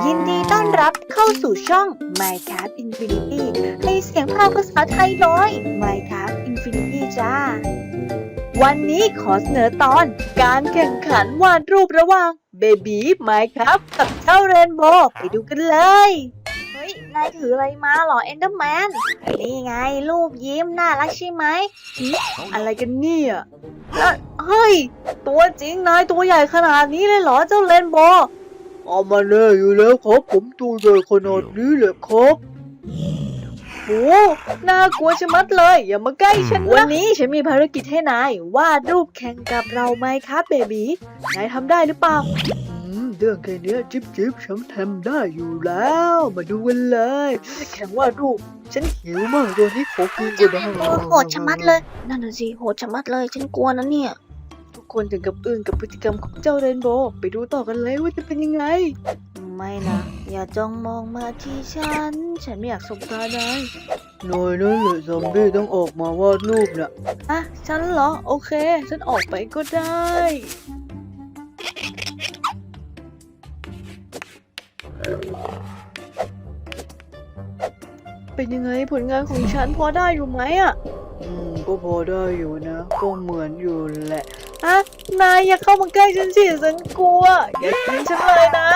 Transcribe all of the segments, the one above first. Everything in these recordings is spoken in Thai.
ยินดีต้อนรับเข้าสู่ช่อง Minecraft Infinity ให้เสียงภาคภาษาไทยโดย Minecraft Infinity จ้า วันนี้ขอเสนอตอนการแข่งขันวาดรูประหว่างเบบี Minecraft กับเจ้าเรนโบว์ไปดูกันเลย เฮ้ย นายถืออะไรมาเหรอ Enderman นี่ไงรูปยิ้มน่ารักใช่ไหมหืมอะไรกันเนี่ยอะเฮ้ย ตัวจริงนายตัวใหญ่ขนาดนี้เลยเหรอเจ้าเรนโบว์ เอามาแน่อยู่แล้วครับ ผมตัวใหญ่ขนาดนี้เลยครับโอ้น่ากลัวชะมัดเลย อย่ามาใกล้ฉันนะ วันนี้ฉันมีภารกิจให้นายวาดรูปแข่งกับเราไหมครับเบบีนายทำได้หรือเปล่าอืมเรื่องแค่เนี้ยจิ๊บจิ๊บฉันทำได้อยู่แล้ว มาดูกันเลย แข่งวาดรูป ฉันหิวมากตอนนี้ขอกินก่อนนะโอ้โหดชะมัดเลย นั่นน่ะสิโหดชะมัดเลย ฉันกลัวนะเนี่ยทุก คนถึงกับอึ้งกับพฤติกรรมของเจ้าเรนโบว์ไปดูต่อกันเลยว่าจะเป็นยังไง ไม่นะ อย่าจ้องมองมาที่ฉัน ฉันไม่อยากสบตานายหน่อยนั่นแหละซอมบี้ต้องออกมาวาดรูปน่ะอะฉันเหรอ โอเค ฉันออกไปก็ได้เป็นยังไงผลงานของฉันพอได้อยู่ไหมอะ อืม ก็พอได้อยู่นะ ก็เหมือนอยู่แหละ อะนายอย่าเข้ามาใกล้ฉันสิฉันกลัว อย่ากินฉันเลยนะ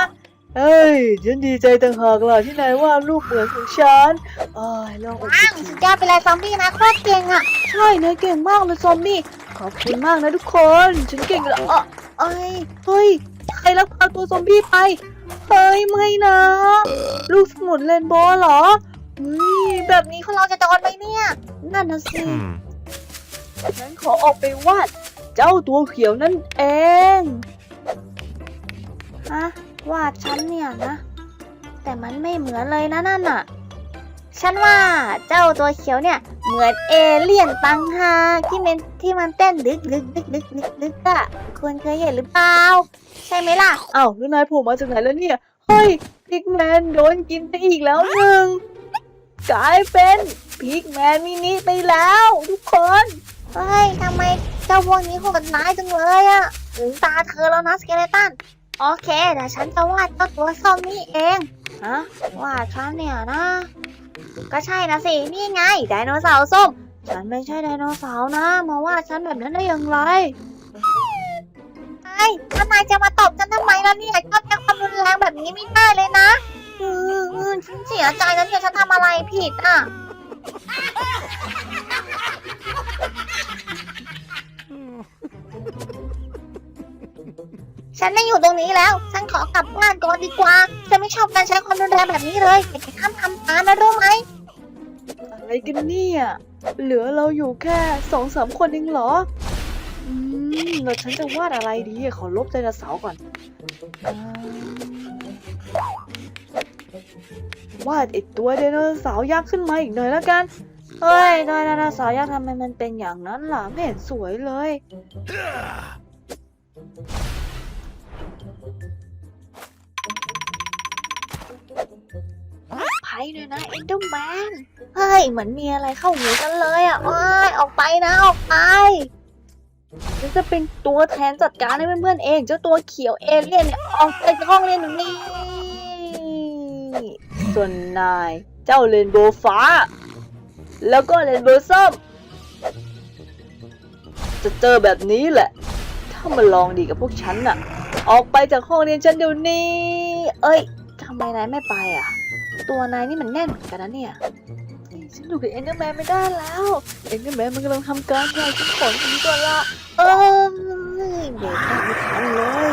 เฮ้ยฉันดีใจต่างหากล่ะที่นายวาดรูปเหมือนของฉันเอ้ยลองอกอีกทีสุดยอดไปเลยซอมบี้นะโคตรเก่งอะใช่นายเก่งมากเลยซอมบี้ขอบคุณมากนะทุกคน ฉันเก่งแล้วอะเอ้ยเฮ้ยใครลักพาตัวซอมบี้ไปเฮ้ยไม่นะ ลูกสมุนเรนโบว์เหรอเฮ้ยแบบนี้ พวกเราจะโดนไหมเนี่ย นั่นนะสิ Hmm. ฉันขอออกไปวาด เจ้าตัวเขียวนั่นเอง ฮะวาดฉันเนี่ยนะ แต่มันไม่เหมือนเลยนะนั่นน่ะ ฉันว่าเจ้าตัวเขียวเนี่ย เหมือนเอเลี่ยนตังหากที่มันที่มันเต้นดึกดึกดึกดึกดึกดึกอะคุณเคยเห็นหรือเปล่า ใช่ไหมล่ะอ้าวแล้วนายโผล่มาจากไหนแล้วเนี่ย เฮ้ยพิกแมนโดนกินไปอีกแล้วหนึ่งกลายเป็นพิกแมนมินิไปแล้ว ทุกคน เฮ้ยทำไม เจ้าพวกนี้โหดร้ายจังเลยอะถึงตาเธอแล้วนะสเกเลตัน โอเคเดี๋ยวฉันจะวาดเจ้าตัวส้มนี่เอง ฮะวาดฉันเนี่ยนะ ก็ใช่นะสิ นี่ไงไดโนเสาร์ส้ม ฉันไม่ใช่ไดโนเสาร์นะ มาวาดฉันแบบนั้นได้อย่างไรไอ้ทำไมจะมาตบฉันทำไมล่ะเนี่ยชอบใช้ความรุนแรงแบบนี้ไม่ได้เลยนะ อืมฉันเสียใจนะเนี่ยฉันทำอะไรผิดอะ ฉันไม่อยู่ตรงนี้แล้ว ฉันขอกลับบ้านก่อนดีกว่า ฉันไม่ชอบการใช้ความรุนแรงแบบนี้เลยอย่าไปข้ามทำตามนะรู้ไหม อะไรกันเนี่ย เหลือเราอยู่แค่สองสามคนเองเหรอ อืมแล้วฉันจะวาดอะไรดีอะขอลบไดโนเสาร์ก่อนอ่าวาดไอตัวไดโนเสาร์ยักษ์ขึ้นมาอีกหน่อยแล้วกัน เฮ้ยไดโนเสาร์ยักษ์ทำไมมันเป็นอย่างนั้นล่ะ ไม่เห็นสวยเลยไพ่ด้วยนะเอ็นเดอร์แมน เฮ้ย เหมือนมีอะไรเข้าหูกันเลยอะโอ้ยออกไปนะ ออกไปฉันจะเป็นตัวแทนจัดการให้เพื่อนๆเอง เจ้าตัวเขียวเอเลี่ยนเนี่ยออกไปจากห้องเรียนหนูนี่ ส่วนนาย เจ้าเรนโบว์ฟ้า แล้วก็เรนโบว์ส้มจะเจอแบบนี้แหละ ถ้ามันลองดีกับพวกฉันน่ะ ออกไปจากห้องเรียนฉันเดี๋ยวนี้ เอ้ยทำไมนายไม่ไปอะ ตัวนายนี่มันแน่นเหมือนกันนะเนี่ย ฉันอยู่กับเอ็นเดอร์แมนไม่ได้แล้ว เอ็นเดอร์แมนมันกำลังทำการใหญ่ฉันขอหนีก่อนละ เออเด็กไม่ทันเลย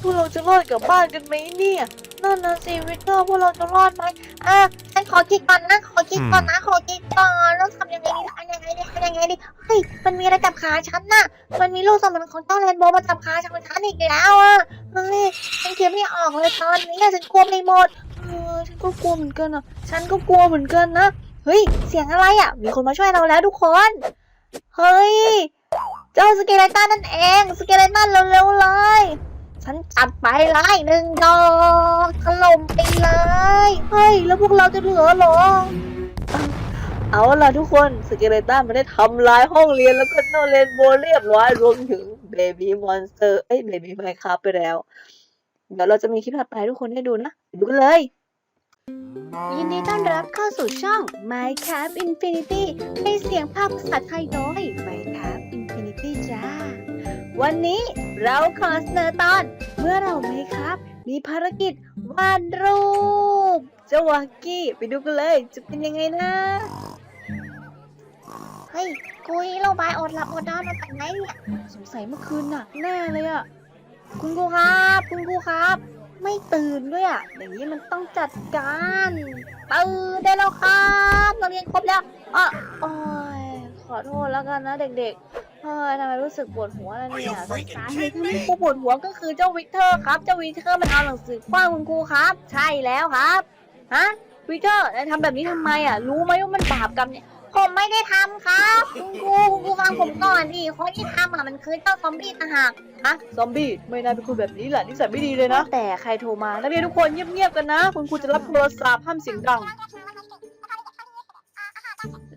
พวกเราจะรอดกลับบ้านกันไหมเนี่ยนั่นนะสิวิกเตอร์พวกเราจะรอดไหมอะฉันขอคิดก่อนนะขอคิดก่อนนะขอคิดก่อนต้องทำยังไงดีทำยังไงดีทำยังไงดีเฮ้ยมันมีอะไรจับขาฉันน่ะ มันมีลูกสมุนของเจ้าเรนโบว์มาจับขาฉันฉันอีกแล้วอะเฮ้ยฉันคิดไม่ออกเลยตอนนี้อะฉันกลัวไปหมดเออฉันก็กลัวเหมือนกันอะ ฉันก็กลัวเหมือนกันนะเฮ้ยเสียงอะไรอะ มีคนมาช่วยเราแล้วทุกคนเฮ้ยเจ้าสเกเลตันนั่นเองสเกเลตันเร็วๆเลย ฉันจัดไปเลยหนึ่งดอกถล่มไปเลย เฮ้ย แล้วพวกเราจะเหลือหรอ เอาล่ะทุกคนสเกเลตันไม่ได้ทำลายห้องเรียนแล้วก็โนเรนโบเรียบร้อยรวมถึงเบบี้มอนสเตอร์เอ้ยเบบี้ไมค์ครับไปแล้ว เดี๋ยวเราจะมีคลิปถัดไปทุกคนได้ดูนะ ดูกันเลยยินดีต้อนรับเข้าสู่ช่อง Minecraft Infinity ให้เสียงภาคภาษาไทยโดย m วันนี้เราขอเสนอตอน เมื่อเรา Minecraft มีภารกิจวาดรูปเจ้าวากี้ไปดูกันเลย จะเป็นยังไงนะเฮ้ยกูฮีโร่บายอดหลับอดนอนมาจากไหนเนี่ยสงสัยเมื่อคืนหนักแน่เลยอะคุณครูครับ คุณครูครับ ไม่ตื่นด้วยอะอย่างนี้มันต้องจัดการตื่นได้แล้วครับเราเรียนครบแล้วอะโอ้ยข อโทษแล้วกันนะเด็กๆเฮ้ยทำไมรู้สึกปวดหัวล่ะเนี่ยสาเหตุที่ครูปวดหัวก็คือเจ้าวิกเตอร์ครับ เจ้าวิกเตอร์มันเอาหนังสือคว้างคุณครูครับ ใช่แล้วครับ ฮะวิเตอร์นายทำแบบนี้ทำไมอะรู้ไหมว่ามันบาปกรรมเนี่ย ผมไม่ได้ทำครับคุณครูคุณครูฟังผมก่อนดิคนที่ทำอะมันคือเจ้าซอมบี้ต่างหากซอมบี้ไม่นายเป็นคนแบบนี้แหละนิสัยไม่ดีเลยนะ แต่ใครโทรมานักเรียนทุกคนเงียบๆกันนะ คุณครูจะรับโทรศัพท์ห้ามเสียงดัง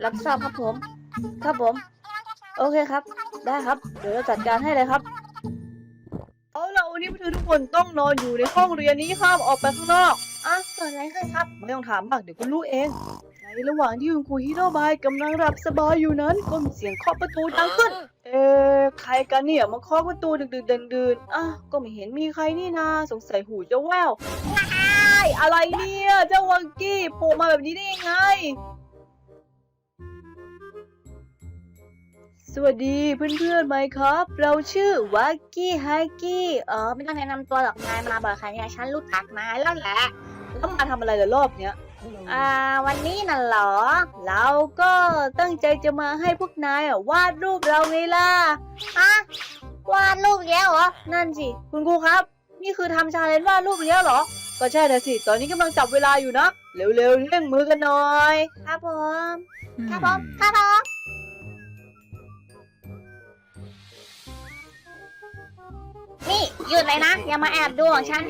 รับทราบครับผม ครับผม โอเคครับ ได้ครับ เดี๋ยวเราจัดการให้เลยครับ เอาล่ะวันนี้พวกเธอทุกคนต้องนอนอยู่ในห้องเรียนนี้ห้ามออกไปข้างนอกอะเกิดอะไรขึ้นครับ ไม่ต้องถามมากเดี๋ยวคุณรู้เอง ในระหว่างที่คุณครูฮิโรบายกำลังหลับสบายอยู่นั้นก็มีเสียงเคาะประตูดังขึ้น เอ๊ะใครกันเนี่ยมาเคาะประตูดึกๆดื่นๆอะก็ไม่เห็นมีใครนี่นาสงสัยหูจะแว่วไอ้ายอะไรเนี่ยเจ้าวังกี้โผล่มาแบบนี้ได้ยังไง สวัสดีเพื่อนๆไหมครับ เราชื่อวักกี้ไฮกี้เออไม่ต้องแนะนำตัวหรอกนายมาบ่อยค่ะเนี่ยฉันรู้จักนายแล้วแหละแล้วมาทำอะไรล่ะรอบเนี้ยอ่าวันนี้น่ะเหรอ เราก็ตั้งใจจะมาให้พวกนายอะวาดรูปเราไงล่ะอะวาดรูปอีกแล้วเหรอนั่นสิคุณครูครับ นี่คือทำชาเลนจ์วาดรูปอีกแล้วเหรอ ก็ใช่แต่สิตอนนี้กำลังจับเวลาอยู่นะเร็วๆเร่งมือกันหน่อย ครับผมครับผมครับผม นี่หยุดเลยนะ อย่ามาแอบดูของฉัน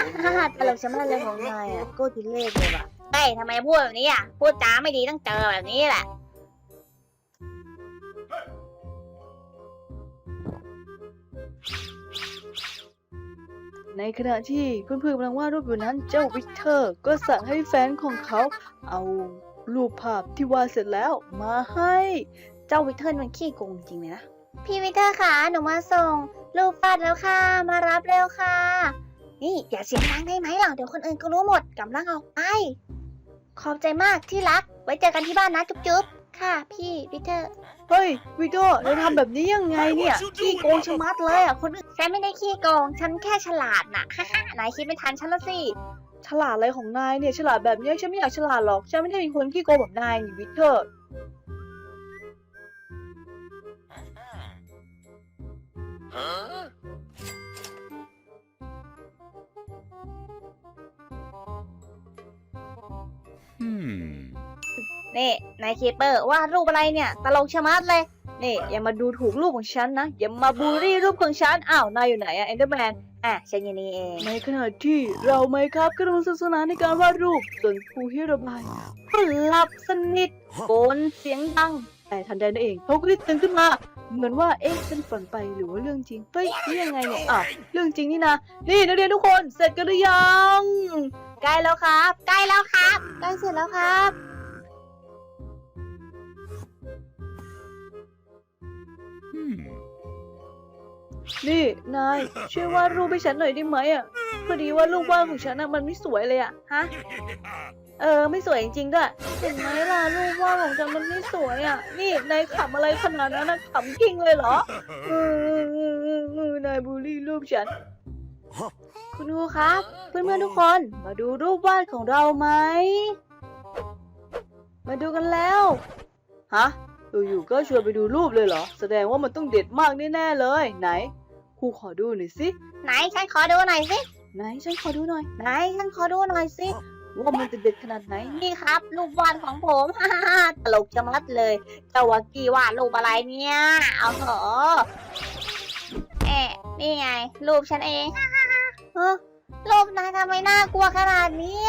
ตลกชะมัดเลยของนายอะก็ทุเล่เลยว่ะเฮ้ยทำไมพูดแบบนี้อะ พูดจาไม่ดีต้องเจอแบบนี้แหละ ในขณะที่เพื่อนๆกำลังวาดรูปอยู่นั้นเจ้าวิกเตอร์ก็สั่งให้แฟนของเขา เอารูปภาพที่วาดเสร็จแล้วมาให้ เจ้าวิเทิร์นมันขี้โกงจริงเลยนะ พี่วิเทอร์ค่ะหนูมาส่งรูปวาดแล้วค่ะ มารับเร็วค่ะ นี่อย่าเสียงดังได้ไหมล่ะเดี๋ยวคนอื่นก็รู้หมดกำลังออกไป ขอบใจมากที่รัก ไว้เจอกันที่บ้านนะจุ๊บๆค่ะพี่วิเทอร์เฮ้ยวิกเตอร์นายทำแบบนี้ยังไงเนี่ยขี้โกงชะมัดเลยอะคนอื่นฉันไม่ได้ขี้โกง ฉันแค่ฉลาดน่ะนายคิดไม่ทันฉันละสิ ฉลาดอะไรของนายเนี่ยฉลาดแบบนี้ฉันไม่อยากฉลาดหรอกฉันไม่ได้เป็นคนขี้โกงแบบนายนี่วิกเตอร์ นี่นายเคเปอร์วาดรูปอะไรเนี่ย ตลกชะมัดเลย นี่อย่ามาดูถูกรูปของฉันนะ อย่ามาบูลลี่รูปของฉัน อ้าว นายอยู่ไหนอะเอนเดอร์แมน อะ ฉันอยู่นี่เอง ในขณะที่เราไหมครับกำลังสนุกสนานในการวาดรูป ส่วนครูฮิโรบายหลับสนิทโกนเสียงดัง แต่ทันใดนั่นเองเขาก็ได้ตื่นขึ้นมา เหมือนว่าเอ๊ะฉันฝันไปหรือว่าเรื่องจริงเฮ้ยนี่ยังไงเนี่ยอ้าวเรื่องจริงนี่นะนี่นักเรียนทุกคนเสร็จกันหรือยังใกล้แล้วครับ ใกล้แล้วครับใกล้เสร็จแล้วครับ Hmm. นี่นายช่วยวาดรูปให้ฉันหน่อยได้ไหมอะพอดีว่ารูปวาดของฉันน่ะมันไม่สวยเลยอะฮะ เออ ไม่สวยจริงๆด้วยเห็นไหมล่ะรูปวาดของฉันมันไม่สวยอะ นี่นายขำอะไรขนาดนั้นนะขำกิ้งเลยเหรอเออเออเออเออนายบูลลี่รูปฉัน คุณครูครับ เพื่อนๆทุกคนมาดูรูปวาดของเราไหม มาดูกันแล้ว ฮะอยู่ๆก็ชวนไปดูรูปเลยเหรอ แสดงว่ามันต้องเด็ดมากแน่ๆเลย ไหนครูขอดูหน่อยสิ ไหนฉันขอดูหน่อยสิ ไหนฉันขอดูหน่อย ไหนฉันขอดูหน่อยสิ ว่ามันจะเด็ดขนาดไหน นี่ครับรูปวาดของผมฮ่าฮ่าตลกจะมัดเลยเจ้าวากี้วาดรูปอะไรเนี่ย เอาเถอะเอ๊ะนี่ไง รูปฉันเองฮ่าฮ่าฮ่ารูปนายทำไมน่ากลัวขนาดนี้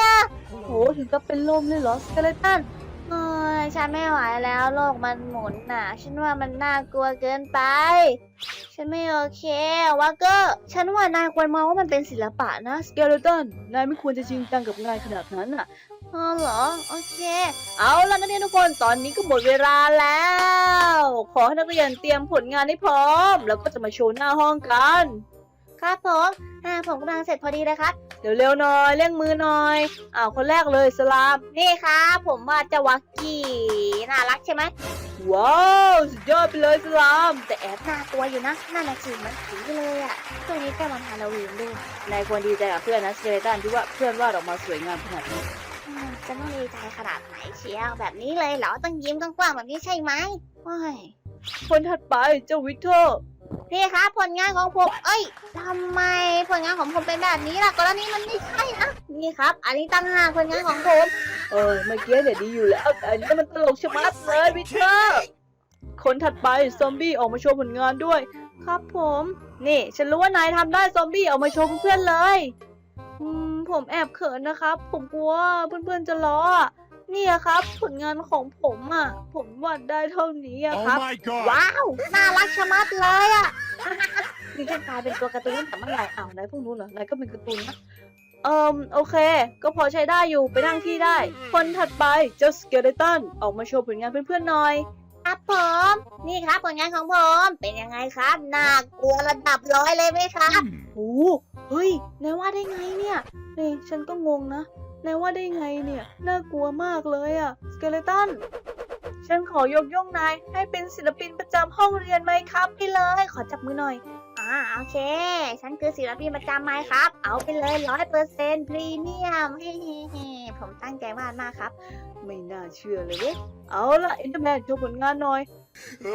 โหถึงกับเป็นลมเลยเหรอสเกเลตัน ยฉันไม่ไหวแล้วโลกมันหมุนน่ะ ฉันว่ามันน่ากลัวเกินไป ฉันไม่โอเควาเกอร์ฉันว่านายควรมองว่ามันเป็นศิลปะนะสเกเลตันนายไม่ควรจะจริงจังกับงานขนาดนั้นอะอ๋อเหรอโอเค เอาล่ะนักเรียนทุกคนตอนนี้ก็หมดเวลาแล้ว ขอให้นักเรียนเตรียมผลงานให้พร้อม แล้วก็จะมาโชว์หน้าห้องกัน ครับผมอ่าผมกำลังเสร็จพอดีเลยครับเร็วๆหน่อยเร่งมือหน่อยอ้าวคนแรกเลยสลาม นี่ครับผมว่าเจะวักกี้น่ารักใช่ไหมว้าวสุดยอดไปเลยสลาม แต่แอบน่ากลัวอยู่นะน่าหนักสีมันผีเลยอะช่วงนี้ใกล้วันฮาโลวีนด้วยนายควรดีใจกับเพื่อนนะสเกเลตันที่ว่าเพื่อนวาดออกมาสวยงามขนาดนี้อืมจะต้องดีใจขนาดไหนเชียวแบบนี้เลยเหรอต้องยิ้มกว้างๆแบบนี้ใช่ไหมว้ายคนถัดไปเจ้าวิกเตอร์ พี่ครับผลงานของผม เอ้ยทำไมผลงานของผมเป็นแบบนี้ล่ะกรณีมันไม่ใช่นะนี่ครับ อันนี้ตั้งหากผลงานของผมเออเมื่อกี้เนี่ยดีอยู่แล้วอันนี้มันตลกชะมัดเลยวิเตอร์คนถัดไปซอมบี้ออกมาโชว์ผลงานด้วย ครับผม นี่ ฉันรู้ว่านายทำได้ซอมบี้ออกมาโชว์เพื่อนเลยอืมผมแอบเขินนะครับ ผมกลัวเพื่อนๆจะล้อ อะเนี่ยครับ ผลงานของผมอะผมวาดได้เท่านี้อะ Oh ครับ my god! ว้าวน่ารักชะมัดเลยอะนี่ฉันกลายเป็นตัวการ์ตูนตั้งแต่เมื่อไหร่อ้าวนายพวกนู้นเหรอนายก็เป็นการ์ตูนนะเอิมโอเค ก็พอใช้ได้อยู่ไปนั่งที่ได้ คนถัดไปเจ้าสเกเลตันออกมาโชว์ผลงานเพื่อนๆหน่อย ครับผม นี่ครับผลงานของผม เป็นยังไงครับน่ากลัวระดับร้อยเลยไหมครับ Hmm. โอ้เฮ้ยนายว่าได้ไงเนี่ยนี่ฉันก็งงนะ นายว่าได้ไงเนี่ย น่ากลัวมากเลยอะสเกเลตัน ฉันขอยกย่องนายให้เป็นศิลปินประจำห้องเรียนไหมครับพี่เลย ขอจับมือหน่อย อ่าโอเค ฉันคือศิลปินประจำไม้ครับ เอาไปเลยร้อยเปอร์เซ็นต์พรีเมียมเฮ้ๆผมตั้งใจวาดมากครับ ไม่น่าเชื่อเลยเว้ยเอาละอินเตอร์แมนโชว์ผลงานหน่อย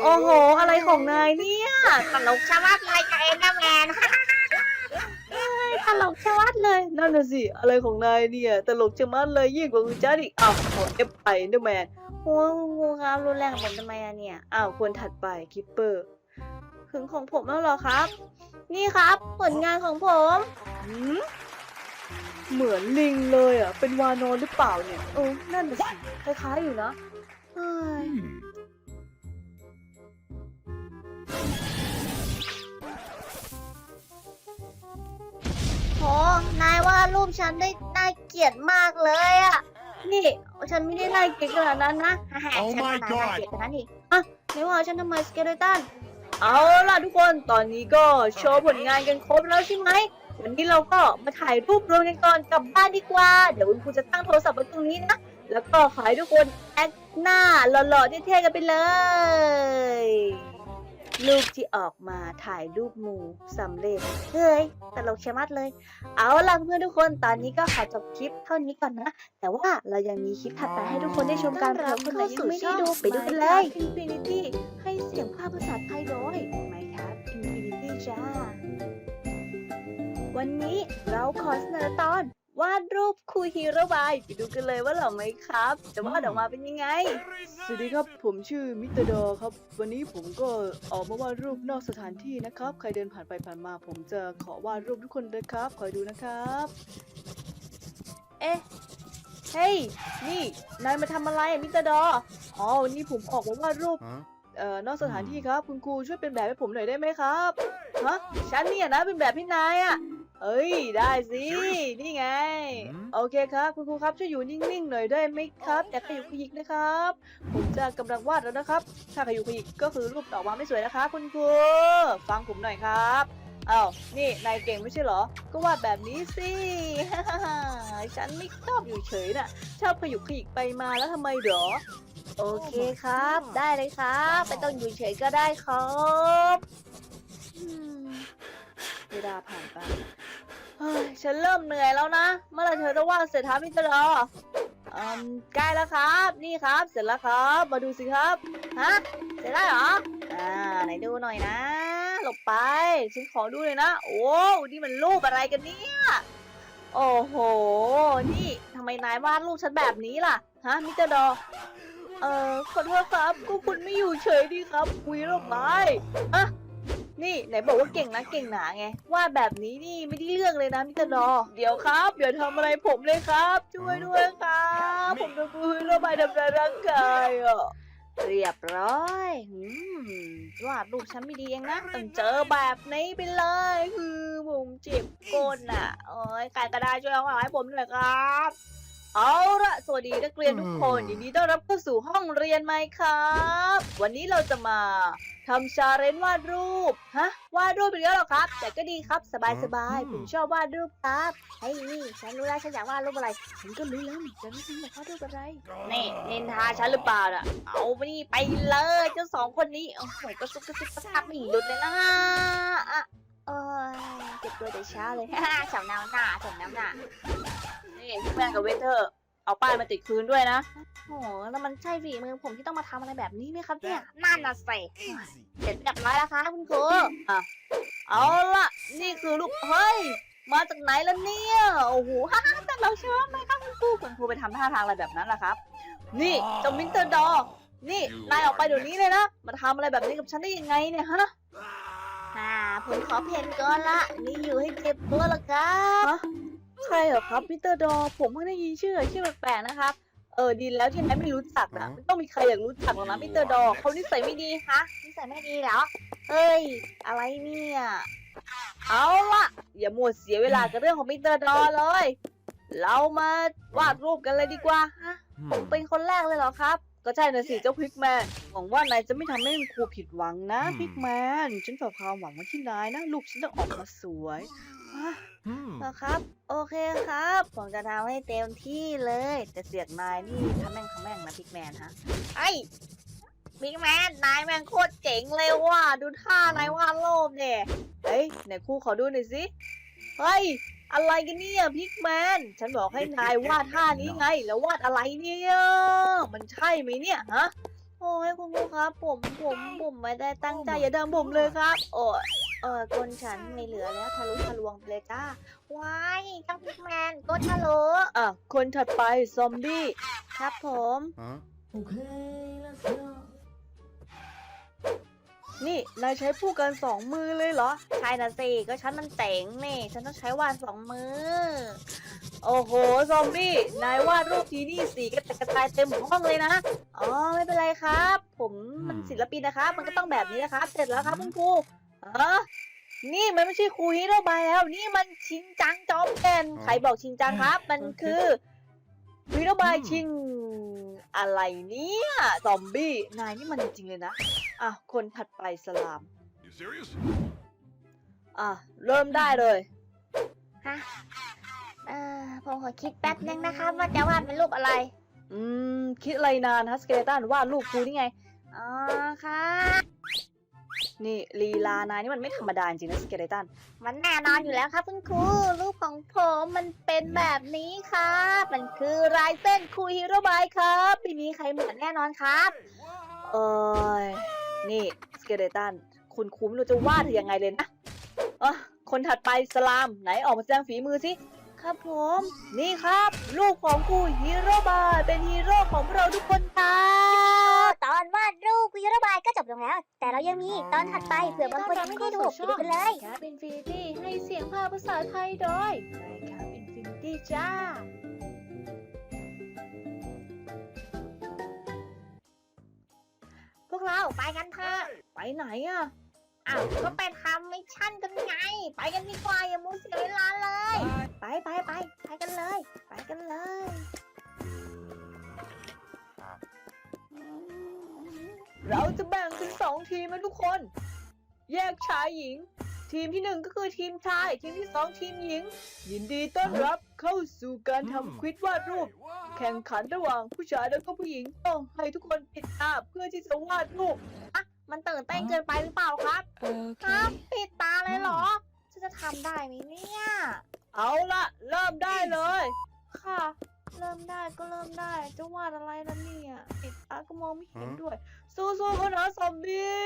โอ้โห อะไรของนายเนี่ยตลกชะมัดเลยกับเอ็นเดอร์แมน ตลกชะมัดเลย นั่นน่ะสิ อะไรของนายเนี่ย ตลกจะมัดเลยยิ่งกว่าคุณจ้าอีกอ้าวขอเอฟไปอินเตอร์แมนโอ้คุณครูครับรุนแรงกับผมทำไมอะเนี่ย อ้าวคนถัดไปคิปเปอร์ถึงของผมแล้วเหรอครับ นี่ครับ ผลงานของผมหืมเหมือนลิงเลยอะ เป็นวานอนหรือเปล่าเนี่ย เออ นั่นน่ะสิ คล้ายๆอยู่นะเฮ้ย Hmm. โห นายว่ารูปฉันได้น่าเกลียดมากเลยอะนี่ ฉันไม่ได้น่าเกลียดขนาดนั้นนะ Oh ฉัน my น่า God เกลียดขนาดนั้นอีกอะไม่ว่าฉันทำไมสเกเลตัน เอาล่ะทุกคน ตอนนี้ก็โชว์ผลงานกันครบแล้วใช่ไหม วันนี้เราก็มาถ่ายรูปรวมกันก่อนกลับบ้านดีกว่า เดี๋ยวคุณครูจะตั้งโทรศัพท์ไว้ตรงนี้นะ แล้วก็ขอให้ทุกคนแอคหน้าหล่อๆเท่ๆกันไปเลย รูปที่ออกมาถ่ายรูปหมู่สำเร็จ เฮ้ยตลกชะมัดเลย เอาล่ะเพื่อนทุกคนตอนนี้ก็ขอจบคลิปเท่านี้ก่อนนะ แต่ว่าเรายังมีคลิปถัดไปให้ทุกคนได้ชมกันเผื่อคนไหนยังไม่ได้ดูไปดูกันเลย Infinity ให้เสียงภาคภาษาไทยโดย Minecraft Infinity จ้า วันนี้เราขอเสนอตอน วาดรูปคูฮีโร่บายไปดูกันเลยว่าหล่อไหมครับ จะวาดออกมาเป็นยังไง สวัสดีครับ ผมชื่อมิสเตอร์ดอครับ วันนี้ผมก็ออกมาวาดรูปนอกสถานที่นะครับ ใครเดินผ่านไปผ่านมา ผมจะขอวาดรูปทุกคนเลยครับ คอยดูนะครับ เอ๊ะ เฮ้ย นี่ นายมาทำอะไรอะมิสเตอร์ดอ อ๋อวันนี้ผมออกมาวาดรูป Huh? เอ่อ นอกสถานที่ครับ คุณครูช่วยเป็นแบบให้ผมหน่อยได้ไหมครับ ฮะ ฉันเนี่ยนะเป็นแบบพี่นายอะ เอ้ย ได้สิ นี่ไงหืมโอเคครับ คุณครูครับช่วยอยู่นิ่งๆหน่อยได้ไหมครับอย่าขยุกขยิกนะครับ ผมจะกำลังวาดแล้วนะครับ ถ้าขยุกขยิกก็คือรูปออกมาไม่สวยนะคะ คุณครู ฟังผมหน่อยครับอ้าวนี่นายเก่งไม่ใช่เหรอ ก็วาดแบบนี้สิฉันไม่ชอบอยู่เฉยน่ะ ชอบขยุกขยิกไปมาแล้วทำไมเหรอ โอเคครับ ได้เลยครับไม่ต้องอยู่เฉยก็ได้ครับอืมเวลาผ่านไป เฮ้ยฉันเริ่มเหนื่อยแล้วนะ เมื่อไหรเธอจะว่าดเสร็จทัมิตรออืมใกล้แล้วครับ นี่ครับเสร็จแล้วครับ มาดูสิครับ ฮะ เสร็จแล้วเหรอ อ่า ไหนดูหน่อยนะ หลบไป ฉันขอดูเลยนะ โอ้นี่มันรูปอะไรกันเนี่ย โอ้โห นี่ทำไมนายวาดรูปฉันแบบนี้ล่ะ ฮะ มิสเตอร์ดอ เอ่อ ขอโทษครับ ก็คุณไม่อยู่เฉยดีครับคุยเรื่องไปอะ นี่ไหนบอกว่าเก่งนะเก่งหนาไงวาดแบบนี้นี่ไม่ได้เรื่องเลยนะมิสเตอร์ดอเดี๋ยวครับเดี๋ยวทำอะไรผมเลยครับ ช่วยด้วยครับ ผมโดนคุยระบายทำร้ายร่างกายอะเรียบร้อยอืมวาดรูปฉันไม่ดีเองนะต้องเจอแบบนี้ไปเลยคือผมเจ็บก้นอะโอ้ยใครก็ได้ช่วยเอาให้ผมหน่อยครับ เอาละสวัสดีนักเรียนทุกคนยินดีต้อนรับเข้าสู่ห้องเรียนไหมครับ วันนี้เราจะมาทำชาเลนจ์วาดรูปฮะวาดรูปอีกแล้วเหรอครับ แต่ก็ดีครับสบายสบายๆผมชอบวาดรูปครับเฮ้ยนี่ฉันรู้แล้วฉันอยากวาดรูปอะไรฉันก็รู้แล้วนี่ฉันฉันอยากวาดรูปอะไรนี่นินทาฉันหรือเปล่าน่ะเอาไปนี่ไปเลยเจ้าสองคนนี้โอ้โหกระซุกกระซิบกระซับไม่หยุดเลยนะอะ เออเจ็บตัวแต่เช้าเลยสำเนาหน้าสำเนาหน้านี่พี่แมนกับเวเทอร์ เอาป้ายมาติดคืนด้วยนะ โอ้โหแล้วมันใช่ฝีมือผมที่ต้องมาทำอะไรแบบนี้ไหมครับเนี่ยนั่นน่ะสิเสร็จเรียบร้อยแล้วครับคุณครูอะเอาล่ะนี่คือลูก เฮ้ย มาจากไหนล่ะเนี่ย โอ้โห ฮ่าฮ่าแต่เราชอบไหมครับคุณครูคุณครูไปทำท่าทางอะไรแบบนั้นล่ะครับ นี่เจ้ามิสเตอร์ดอนี่ นายออกไปเดี๋ยวนี้เลยนะ มาทำอะไรแบบนี้กับฉันได้ยังไงเนี่ยฮะ อ่าผมขอเพนก่อนละนี่อยู่ให้เจ็บตัวละครับใช่เหรอครับมิสเตอร์ดอ ผมเพิ่งได้ยินชื่อชื่อแปลกๆนะครับ เออดีแล้วที่นายไม่รู้จักนะไม่ต้องมีใครอยากรู้จักหรอกนะมิสเตอร์ดอเขานิสัยไม่ดีฮะนิสัยไม่ดีเหรอเฮ้ย อะไรเนี่ย เอาล่ะอย่ามัวเสียเวลากับเรื่องของมิสเตอร์ดอเลย เรามาวาดรูปกันเลยดีกว่าฮะผมเป็นคนแรกเลยเหรอครับ ก็ใช่นะสิเจ้าพิกแมน หวังว่านายจะไม่ทำให้คุณครูผิดหวังนะอืมพิกแมน ฉันฝากความหวังไว้ที่นายนะ ลูกฉันต้องออกมาสวยฮะ Hmm. นะครับ โอเคครับ ผมจะทำให้เต็มที่เลย แต่เสียงนายนี่ทำแม่งทำแม่งนะพิกแมนฮะไอ้พิกแมนนายแม่งโคตรเจ๋งเลยว่ะดูท่านายวาดรูปเนี่ยเฮ้ยไหนครูขอดูหน่อยสิเฮ้ย อะไรกันเนี่ยพิกแมน ฉันบอกให้นายวาดท่านี้ไง แล้ววาดอะไรเนี่ย มันใช่ไหมเนี่ยฮะ โอ้ยคุณครูครับ ผมผมผมไม่ได้ตั้งใจอย่าดังผมเลยครับ โอ้ยเออก้นฉันไม่เหลือแล้วทะลุทะลวงไปเลยจ้าว้ายเจ้าพิกแมนก้นทะลุอะคนถัดไปซอมบี้ครับผม Huh? Okay, let's go. นี่ นายใช้ผู้กันสองมือเลยเหรอ ใช่นะสิก็ฉันมันเจ๋งนี่ ฉันต้องใช้วาดสองมือ โอ้โห ซอมบี้ นายวาดรูปทีนี่สีกระจายกระจายเต็มห้องเลยนะ อ๋อ ไม่เป็นไรครับ ผมมันอืมศิลปินนะครับ มันก็ต้องแบบนี้นะครับ เสร็จแล้วครับคุณครูเออนี่มันไม่ใช่ครูฮีโร่บายแล้ว นี่มันชินจังจอมแก่นใครบอกชินจังครับ มันคือฮีโร่บายชิงอะไรเนี่ย ซอมบี้ นายนี่มันจริงๆเลยนะ อะ คนถัดไปสลาม You serious? อะ เริ่มได้เลย ฮะเออผมขอคิดแป๊บนึงนะครับว่าจะวาดเป็นรูปอะไร อืม คิดอะไรนานฮะสเกเลตันวาดรูปครูนี่ไง อ๋อค่ะนี่ลีลานายนี่มันไม่ธรรมดาจริงนะสเกเลตัน มันแน่นอนอยู่แล้วครับคุณครูรูปของผมมันเป็นแบบนี้ครับ มันคือลายเส้นครูฮีโร่บายครับไม่มีใครเหมือนแน่นอนครับ เอ้ย นี่สเกเลตันคุณครูไม่รู้จะวาดเธอยังไงเลยนะอะคนถัดไปสลามไหนออกมาแสดงฝีมือสิครับผม นี่ครับ ลูกของครูฮีโร่บายเป็นฮีโร่ของพวกเราทุกคนครับตอนวาดรูปครูฮีโร่บายก็จบลงแล้ว แต่เรายังมีตอนถัดไปเผื่อบางคนยังไม่ได้ดูไปดูกันเลยครับอินฟินิตี้ให้เสียงภาคภาษาไทยโดยครับอินฟินิตี้จ้า เราไปกันเถอะไปไหนอะอ้าวก็ไปทำมิชชั่นกันไง ไปกันดีกว่าอย่ามัวเสียเวลาเลย ไปไปไปไปกันเลย ไปกันเลยเราจะแบ่งเป็นสองทีมนะทุกคน แยกชายหญิง ทีมที่หนึ่งก็คือทีมชาย ทีมที่สองทีมหญิง ยินดีต้อนรับเข้าสู่การทำควิดวาดรูป แข่งขันระหว่างผู้ชายและก็ผู้หญิงต้องให้ทุกคนปิดตาเพื่อที่จะวาดรูปมันตื่นเต้นเกินไปหรือเปล่าครับครับปิดตาเลยเหรอฉันจะทำได้ไหมเนี่ยเอาละเริ่มได้เลย ค่ะ เริ่มได้ก็เริ่มได้จะวาดอะไรล่ะเนี่ยปิดตาก็มองไม่เห็นฮะด้วย สู้ๆกันนะซอมบี้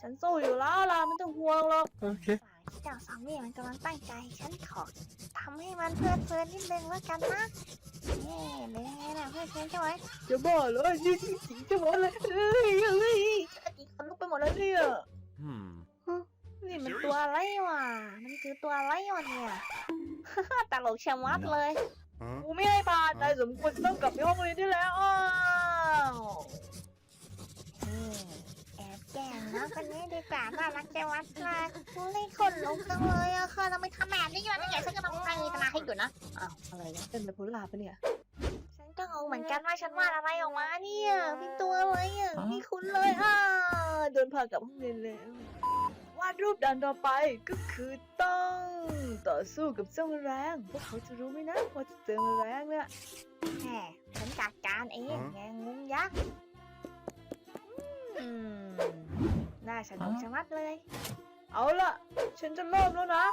ฉันสู้อยู่แล้วล่ะไม่ต้องห่วงหรอก Okay. ฝ่ายที่เจ้าซอมบี้มันกำลังตั้งใจ ฉันขอทำให้มันเพลิดเพลินนิดนึงแล้วกันนะนี่เป็นไงล่ะเพลิดเพลินใช่ไหมจะบ้าเลยนี่จริงๆจะบ้าเลยเอ้ยเอ้ยอีกคนลุกไปหมดแล้วเนี่ย Hmm. อะไรวะ มันคือตัวอะไรวะเนี่ย ตลกชะมัดเลย Huh? กูไม่ให้ผ่านนายสมควรจะต้องกลับไปห้องเรียนได้แล้วอ้าวนี่แอบ แกล้งน้องคนนี้ดีกว่าน่ารักจังวัดค่ะกูเลยคนลุกจังเลยอะค่ะทำไมทำแบบนี้อยู่นี่ไงฉันก็ต้องพังตนาให้อยู่นะอ้าวอะไรเนี่ยเป็นไบโพล่าปะเนี่ย ฉันก็งงเหมือนกันว่าฉันวาดอะไรออกมาเนี่ยเป็นตัวอะไรอะไม่คุ้นเลยอะโดนพากลับห้องเรียนแล้ววาดรูปดันต่อไปก็คือต้องต่อสู้กับเจ้าแมลงพวกเขาจะรู้ไหมนะว่าจะเจอแมลงเนี่ยแหมฉันจัดการเองฮะแงงุ้มยักษ์ อืมน่าสนุกชะมัดเลย เอาล่ะฉันจะเริ่มแล้วนะ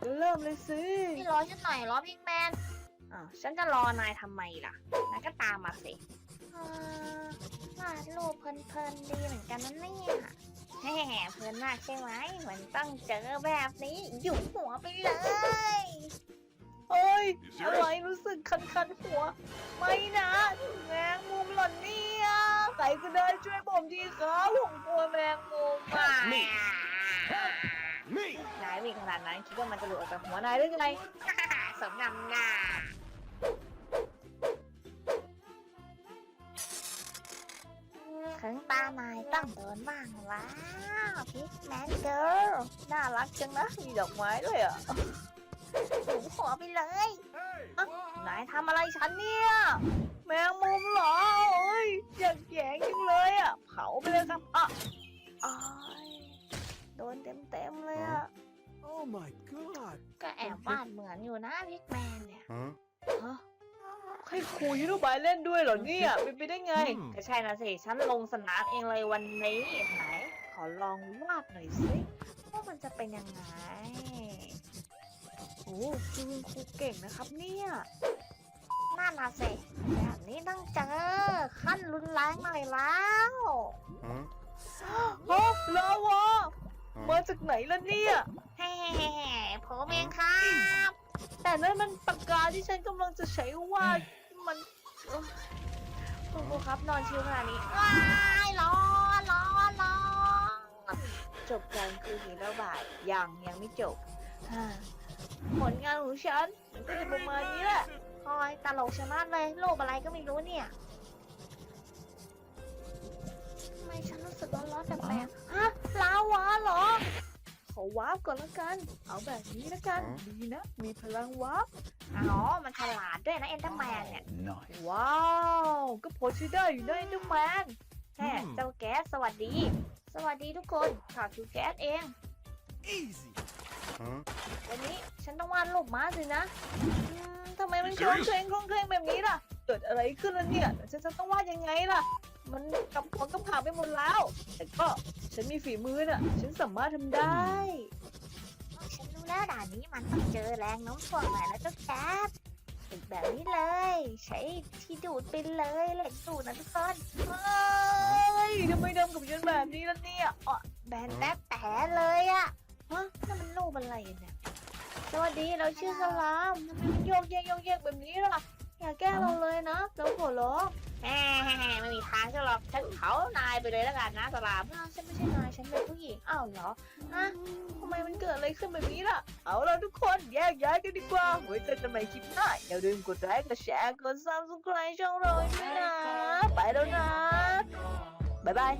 ก็เริ่มเลยสินี่รอฉันหน่อยรอพิกแมนอ้าวฉันจะรอนายทำไมล่ะนายก็ตามมาสิอ่าวาดรูปเพลินๆดีเหมือนกันนั่นเนี่ยแหมเพลินมากใช่ไหมเหมือนต้องเจอแบบนี้หยุมหัวไปเลยเฮ้ย You อะไร serious? รู้สึกคันคันๆหัว ไม่นะแมงมุมหล่อนเนี่ยใคร ก็ได้ช่วยผมทีครับผมกลัวแมงมุมอะ Me. Me. นายวิ่งขนาดนั้นคิดว่ามันจะหลุดออกจากหัวนายได้ยังไง สมนำหน้าถึงตานายต้องโดนบ้างแล้วพิกแมนเกิร์ลน่ารักจังนะมีดอกไม้ด้วยอะหนูหัวไปเลย Hey. นายทำอะไรฉันเนี่ย แมงมุมเหรอโอ้ยอยากแยงจังเลยอะเผาไปเลยครับอะอ้ายโดนเต็มเต็มๆเลยอะ Oh my god. ก็แอบวาดเหมือนอยู่นะพิกแมนเนี่ย Huh? ฮะให้ครูฮิโรบายเล่นด้วยเหรอเนี่ยเป็นไปได้ไง อืม ก็ใช่นะสิ ฉันลงสนามเองเลยวันนี้ ไหน ขอลองวาดหน่อยสิว่ามันจะเป็นยังไง โอ้คือคุณครูเก่งนะครับเนี่ย น่าน่ะสิแบบนี้ต้องเจอขั้นรุนแรงหน่อยแล้ว Huh? ฮะลาวา Huh? มาจากไหนล่ะเนี่ยแฮ่ผมเองครับ แต่นั่นมันปากกาที่ฉันกำลังจะใช้วาดมันเอ้อคุณครูครับนอนชิวขนาดนี้ว้ายร้อนร้อนร้อนจบการคือฮีโร่บายยังยังไม่จบฮ่า ผลงานของฉันมันก็จะประมาณนี้แหละคอยตลกชะมัดเลยรูปอะไรก็ไม่รู้เนี่ยทำไมฉันรู้สึกร้อนๆแปลกๆฮะลาวาเหรอ ขอวาร์ปก่อนละกัน เอาแบบนี้ละกันอ๋อดีนะ มีพลังวาร์ปอ๋อ มันฉลาดด้วยนะเอ็นเตอร์แมนเนี่ย Nice. ว้าว ก็พอใช้ได้อยู่นะเอ็นเดอร์แมนแฮ่อืมเจ้าแก๊สสวัสดี สวัสดีทุกคนข้าคือแก๊สเอง Easy. Huh? วันนี้ฉันต้องวาดรูปม้าสินะอืมทำไมมันโครงเคลงโครงเคลงแบบนี้ล่ะ เกิดอะไรขึ้นแล้วเนี่ยแล้วฉันจะต้องวาดยังไงล่ะ มันกับของกับขาไปหมดแล้ว แต่ก็ฉันมีฝีมือน่ะ ฉันสามารถทำได้ ฉันรู้แล้วด่านนี้มันต้องเจอแรงโน้มถ่วงหน่อยแล้วเจ้าแก๊สติดแบบนี้เลย ใช้ที่ดูดไปเลยเหล็กดูดนะทุกคนเฮ้ยทำไมทำกับฉันแบบนี้ล่ะเนี่ยอะแบนแป๊บแผลเลยอะ ฮะนั่นมันรูปอะไรเนี่ย สวัสดีเราชื่อสลามทำไมมันโยกแยกโยกแยกแบบนี้ล่ะ อย่าแกล้งเราเลยนะเราขอร้องแหมไม่มีทางจะหรอกฉันเผานายไปเลยแล้วกันนะสลามอ้าวฉันไม่ใช่นายฉันเป็นผู้หญิงอ้าวเหรอฮะทำไมมันเกิดอะไรขึ้นแบบนี้ล่ะ เอาเราทุกคนแยกย้ายกันดีกว่าไว้เจอกันใหม่คลิปหน้าอย่าลืมกดไลค์กดแชร์กด subscribe ช่องเราด้วยนะ ไปแล้วนะ บ๊ายบาย